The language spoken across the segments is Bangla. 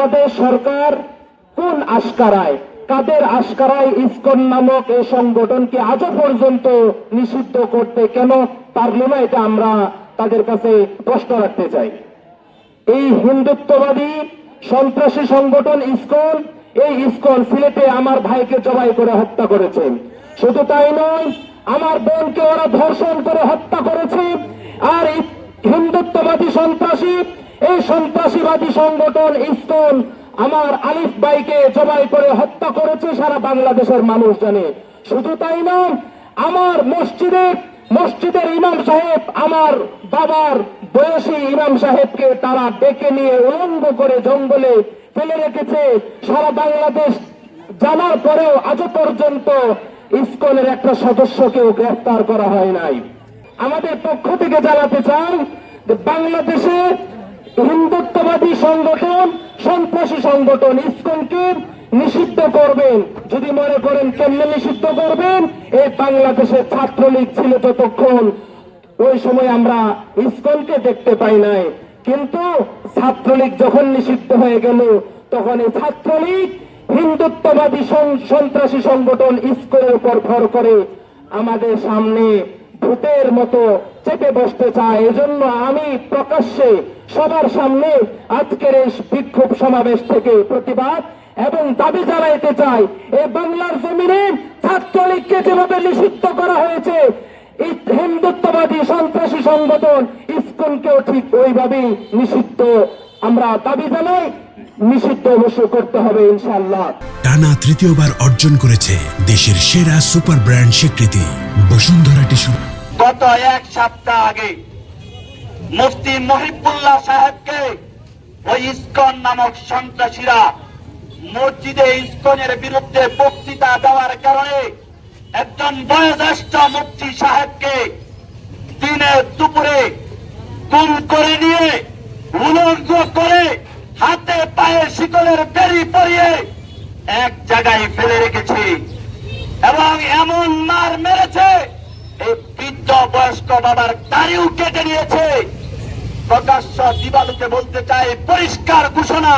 বাংলাদেশ সরকার কোন আশকারায়? কাদের আশকারায় ইসকন নামক এই সংগঠনকে আজও পর্যন্ত নিষিদ্ধ করতে কেন পারল না এটা আমরা তাদের কাছে প্রশ্ন রাখতে চাই। এই হিন্দুত্ববাদী সন্ত্রাসী সংগঠন ইসকন, এই ইসকন সিলেটে আমার ভাইকে জবাই করে হত্যা করেছে। শুধু তাই নয়, আমার বোনকে ওরা ধর্ষণ করে হত্যা করেছে। আর হিন্দুত্ববাদী সন্ত্রাসী এই সন্ত্রাসীবাদী সংগঠন ইসকন আমার আলিফ ভাইকে জবাই করে হত্যা করেছে সারা বাংলাদেশের মানুষ জানে। শুধু তাই নয়, আমার মসজিদের মসজিদের ইমাম সাহেব, আমার বাবার বয়সী ইমাম সাহেবকে তারা ডেকে নিয়ে উলঙ্গ করে জঙ্গলে ফেলে রেখেছে। সারা বাংলাদেশ জানার পরেও আজ পর্যন্ত ইসকনের একটা সদস্যকেও গ্রেফতার করা হয় নাই। আমাদের পক্ষ থেকে জানাতে চাই বাংলাদেশে হিন্দুত্ববাদী সংগঠন, সন্ত্রাসী সংগঠন ইসকনকে নিষিদ্ধ করবেন। যদি মনে করেন কেমনে নিষিদ্ধ করবেন, এই বাংলাদেশের ছাত্রলীগ ছিল যতক্ষণ। ওই সময় আমরা ইসকনকে দেখতে পাই নাই। কিন্তু ছাত্রলীগ যখন নিষিদ্ধ হয়ে গেল, তখন এই ছাত্রলীগ হিন্দুত্ববাদী সন্ত্রাসী সংগঠন ইসকনের উপর ভর করে আমাদের সামনে ভূতের মতো চেপে বসতে চায়। এজন্য আমি প্রকাশ্যে সবার সামনে আজকের এই বিক্ষোভ সমাবেশ থেকে প্রতিবাদ এবং দাবি জানাইতে চাই। এই বাংলার জমিনে ছাত্রলীগকে যেভাবে নিষিদ্ধ করা হয়েছে হিন্দুত্ববাদী সন্ত্রাসী সংগঠন ইসকনকেও ঠিক ওইভাবেই নিষিদ্ধ। আমরা দাবি জানাই, নিষিদ্ধ অবশ্য করতে হবে ইনশাআল্লাহ। টানা তৃতীয়বার অর্জন করেছে দেশের সেরা সুপার ব্র্যান্ড স্বীকৃতি। বসুন্ধরা টিস্যু গত এক সপ্তাহ আগে মুফতি মহিবুল্লাহ সাহেবকে ওই ইস্কন নামক সন্ত্রাসীরা মসজিদে ইস্কনের বিরুদ্ধে বক্তৃতা দেওয়ার কারণে একজন বয়োজ্যেষ্ঠ মুফতি সাহেবকে দিনে দুপুরে গুম করে নিয়ে উলঙ্গ করে হাতে পায়ে শিকলের বেরি পরিয়ে এক জায়গায় ফেলে রেখেছে এবং এমন মার মেরেছে, এই বাবার দাড়িও কেটে নিয়েছে। প্রকাশ্য দিবালুকে বলতে চাই, পরিষ্কার ঘোষণা,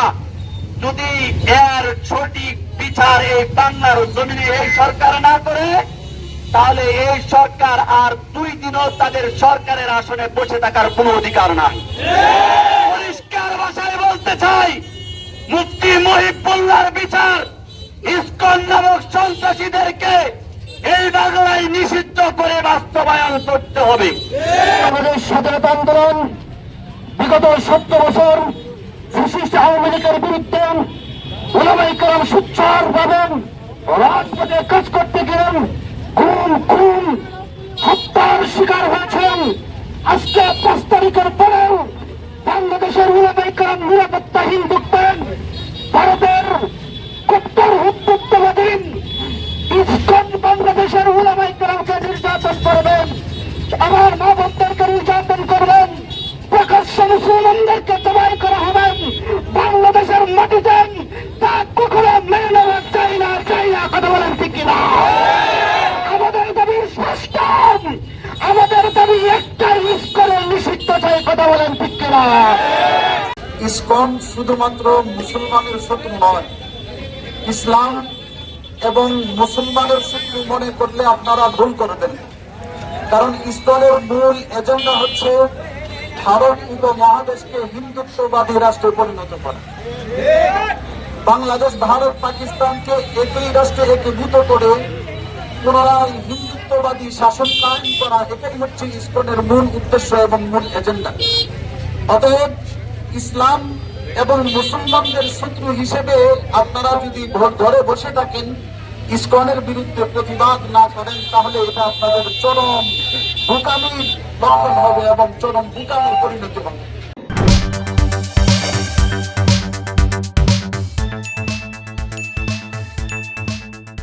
যদি এর সঠিক বিচার এই বাংলার জমিনে এই সরকার না করে, তাহলে এই সরকার আর দুই দিনও তাদের সরকারের আসনে বসে থাকার কোনো অধিকার নাই। পরিষ্কার ভাষায় বলতে চাই মুফতি মহিবুল্লাহর বিচার, ইসকন নামক সন্ত্রাসীদেরকে এই বাংলায় নিষিদ্ধ করে বাস্তবায়ন করতে হবে। আমাদের স্বাধীনতা আন্দোলন বিগত সত্তর বছর ফ্যাসিস্ট আওয়ামী লীগের বিরুদ্ধে ওলামাই কালাম সুচ্চার ভাবেন রাজপথে কাজ করতে গেলেন। খুন খুন, হত্যার শিকার হয়েছেন। আজকে পাঁচ তারিখের পরেও বাংলাদেশের ওলামাই কালাম নিরাপত্তাহীন মুসলমানদেরকে জবাই করা হবেন বাংলাদেশের মাটিতে তা কখনো মেনে নেওয়া চাই না চাই না, কথা বলেন ঠিক কিনা? আমাদের দাবি স্পষ্ট। আমাদের দাবি নিষিদ্ধ চাই, কথা বলেন ঠিক কিনা? শুধুমাত্র মুসলমানের শত্রু নয়, ইসলাম এবং মুসলমানের শত্রু মনে করলে আপনারা ভুল করবেন কারণ ইসকনের মূল এজেন্ডা হচ্ছে ভারত উপমহাদেশকে হিন্দুত্ববাদী রাষ্ট্রে পরিণত করা। বাংলাদেশ, ভারত, পাকিস্তানকে একই রাষ্ট্রে একীভূত করে পুনরায় হিন্দুত্ববাদী শাসন কায়েম করা এটাই হচ্ছে ইসকনের মূল উদ্দেশ্য এবং মূল এজেন্ডা। অতএব ইসলাম এবং মুসলমানদের শত্রু হিসেবে আপনারা যদি ঘরে বসে থাকেন, ইসকনের বিরুদ্ধে প্রতিবাদ না করেন, তাহলে এটা আপনাদের চরম বোকামির লক্ষণ হবে এবং চরম বোকামির পরিণতি হবে।